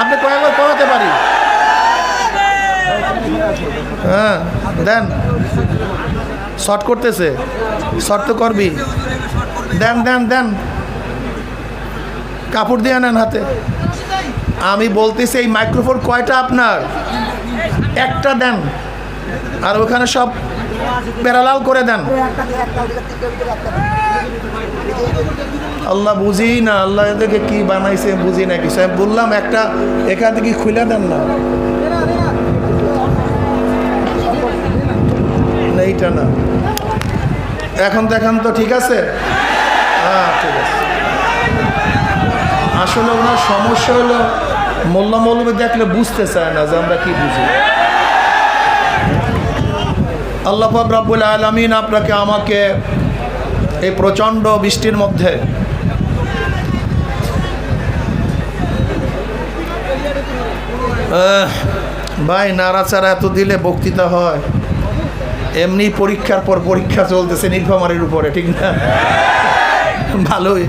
আপনি কয়েকবার পড়াতে পারি। হ্যাঁ দেন। শর্ট করতেছে। শর্ট তো করবি। দেন দেন দেন। কাপড় দিয়ে নেন হাতে। আমি বলতেছি, এই মাইক্রোফোন কয়টা আপনার? একটা দেন। আর ওখানে সব প্যারালাল করে দেন। আল্লাহ বুঝি না, আল্লাহ এদেরকে কি বানাইছে বুঝি না কিছু। আমি বললাম, একটা এখান থেকে খুলে দেন না। এইটা না। এখন দেখান তো, ঠিক আছে? হ্যাঁ ঠিক আছে। আসলে ওনার সমস্যা হলো, মোল্লা মৌলবী দেখলে বুঝতে চায় না যে আমরা কি বুঝি। আল্লাহ পাক রাব্বুল আলমিন আপনাকে, আমাকে এই প্রচণ্ড বৃষ্টির মধ্যে ভাই, নাড়াচাড়া এত দিলে বক্তৃতা হয়। এমনি পরীক্ষার পর পরীক্ষা চলতেছে নীলফামারির উপরে, ঠিক না? ভালোই।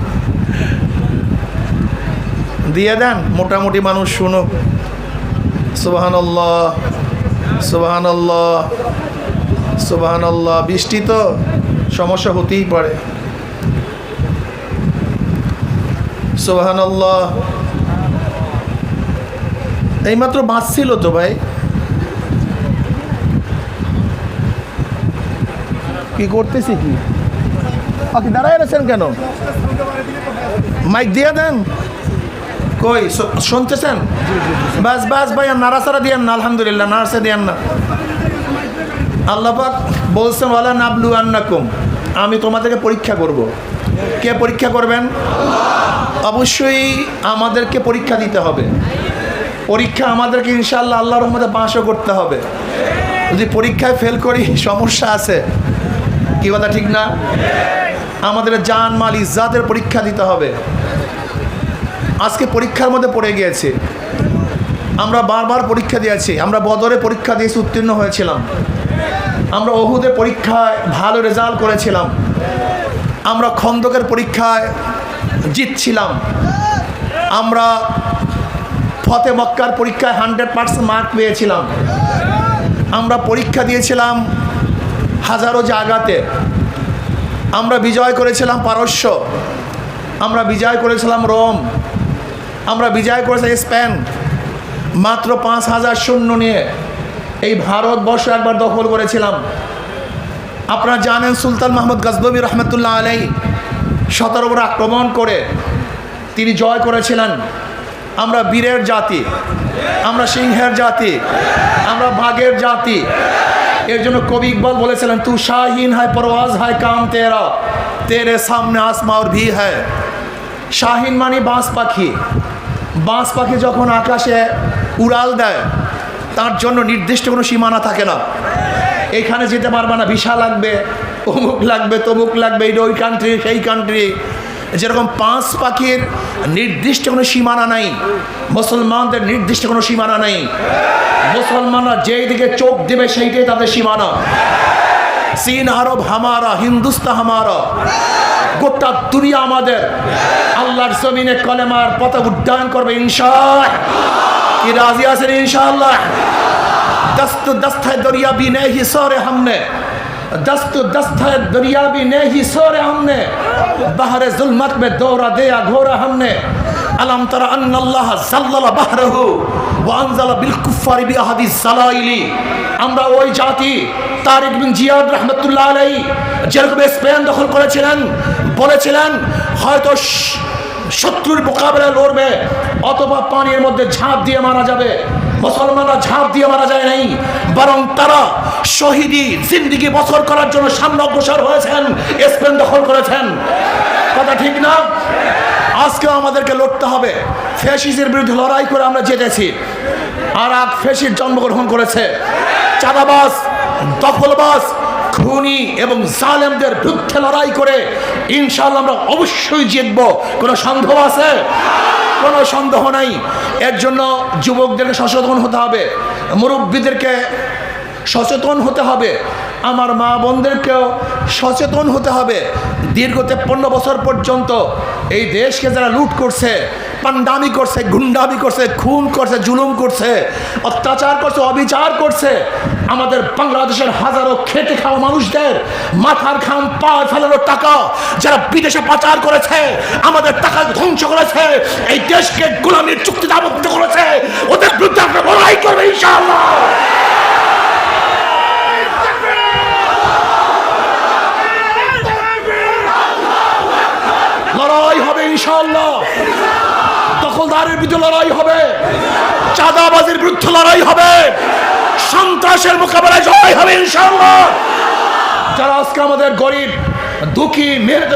দিয়ে দেন, মোটামুটি মানুষ শুনুক। সুবাহান্লাহ সুবাহান্লাহ সুবাহান্লাহ বৃষ্টি তো সমস্যা হতেই পারে। সুবাহান্লাহ এইমাত্র বাঁচছিল তো ভাই। কি করতেছি কি? আপনি দাঁড়ায় রয়েছেন কেন? মাইক দিয়ে দেন। কই শুনতেছেন? বাস বাস ভাই নাড়াচাড়া দিয়েন না, আলহামদুলিল্লাহ নাড়াচা দিয়েন না। আল্লাপাক বলছেন, ওয়ালা নাবলু আন্নাকুম। আমি তোমাদেরকে পরীক্ষা করব। কে পরীক্ষা করবেন? অবশ্যই আমাদেরকে পরীক্ষা দিতে হবে। পরীক্ষা আমাদেরকে ইনশাল্লাহ আল্লাহ রহমতে বাঁশও করতে হবে। যদি পরীক্ষায় ফেল করি, সমস্যা আছে। কি কথা ঠিক না? আমাদের জান, মাল, ইজ্জাতের পরীক্ষা দিতে হবে। আজকে পরীক্ষার মধ্যে পড়ে গিয়েছে। আমরা বারবার পরীক্ষা দিয়েছি। আমরা বদরে পরীক্ষা দিয়েছি উত্তীর্ণ হয়েছিলাম। আমরা অহুদে পরীক্ষায় ভালো রেজাল্ট করেছিলাম। আমরা খন্দকের পরীক্ষায় জিতছিলাম। আমরা ফতে মক্কার পরীক্ষায় হান্ড্রেড পার্সেন্ট মার্ক পেয়েছিলাম। আমরা পরীক্ষা দিয়েছিলাম হাজারো জায়গাতে। আমরা বিজয় করেছিলাম পারস্য। আমরা বিজয় করেছিলাম রোম। আমরা বিজয় করেছিলাম স্পেন। মাত্র পাঁচ হাজার শূন্য নিয়ে এই ভারতবর্ষ একবার দখল করেছিলাম। আপনারা জানেন সুলতান মাহমুদ গজনবী রহমতুল্লাহ আলাই সতেরো আক্রমণ করে তিনি জয় করেছিলেন। আমরা বীরের জাতি, আমরা সিংহের জাতি, আমরা বাঘের জাতি। এর জন্য কবি ইকবাল বলেছিলেন, তু শাহীন হায়, পরওয়াজ হায়, কাম তেরা, তেরে সামনে আসমাউর ভি হ্যায়। শাহীন মানে বাঁশ পাখি। বাঁশ পাখি যখন আকাশে উড়াল দেয়, তার জন্য নির্দিষ্ট কোনো সীমানা থাকে না। এখানে যেতে পারবে না ভিসা লাগবে, অমুক লাগবে, তমুক লাগবে, এই ওই কান্ট্রি সেই কান্ট্রি যেরকম পাঁচ পাখির নির্দিষ্ট কোনো সীমানা নাই, মুসলমানদের নির্দিষ্ট কোনো সীমানা নাই, মুসলমানরা যেই দিকে চোখ দেবে সেইটাই তাদের সীমানা। চীন, আরব, হামারা হিন্দুস্তা হামারা, গোটা দুনিয়া আমাদের। আল্লাহর জমিনে কলেমার পথে উড্ডয়ন করবে ইনশাল কি রাজি আছেন ইনশাল্লাহ দস্ত দস্তায় দরিয়া বিনে হিসরে হামনে। दस्त दस्त है दरिया भी ने ही सोरे हमने बहर जुल्मत में दौरा दिया घोरा हमने अलम तरा अन्न अल्लाह जल्लला बहरहु व अनजला बिल कुफ्फारि बि अहदि जलाइली আমরা ওই জাতি তারিক বিন জিয়াদ রহমতুল্লাহ আলাই যেরকম স্পেন দখল করেছিলেন বলেছিলেন হয়তো শ- শত্রুর মোকাবেলায় লড়বে, অথবা পানির মধ্যে ঝাঁপ দিয়ে মারা যাবে। মুসলমানরা ঝাঁপ দিয়ে মারা যায় নাই, বরং তারা শহীদি জিন্দিগি বছর করার জন্য সামনে অগ্রসর হয়েছেন, স্পেন দখল করেছেন। কথা ঠিক না? আজকেও আমাদেরকে লড়তে হবে। ফ্যাসিসের বিরুদ্ধে লড়াই করে আমরা জিতেছি। আর এক ফ্যাসিস জন্মগ্রহণ করেছে। চাঁদাবাস দখলবাস খুনি এবং জালেমদের বিরুদ্ধে লড়াই করে ইনশাল্লাহ আমরা অবশ্যই জিতব। কোনো সন্দেহ আছে? কোনো সন্দেহ নাই। এর জন্য যুবকদেরকে সচেতন হতে হবে, মুরব্বীদেরকে সচেতন হতে হবে, আমার মা বোনদেরকেও সচেতন হতে হবে। দীর্ঘ তেপ্পন্ন বছর পর্যন্ত এই দেশকে যারা লুট করছে পান্ডামি করছে, গুন্ডামি করছে, খুন করছে, জুলুম করছে, অত্যাচার করছে, অবিচার করছে। আমাদের বাংলাদেশের হাজারো খেটে খাওয়া মানুষদের মাথার খাম পা ফেলানো টাকা যারা বিদেশে পাচার করেছে, আমাদের টাকা ধ্বংস করেছে, এই দেশকে গোলামীর চুক্তিতে আবদ্ধ করেছে, ওদের বিরুদ্ধে আমরা লড়াই করব ইনশাআল্লাহ। লড়াই হবে ইনশাআল্লাহ। দখলদারের বিরুদ্ধে লড়াই হবে। চাঁদাবাজির বিরুদ্ধে লড়াই হবে। সন্ত্রাসের মোকাবেলায় জয় হবে ইনশাআল্লাহ। যারা আজকে আমাদের গরিব, দুঃখী মেহনত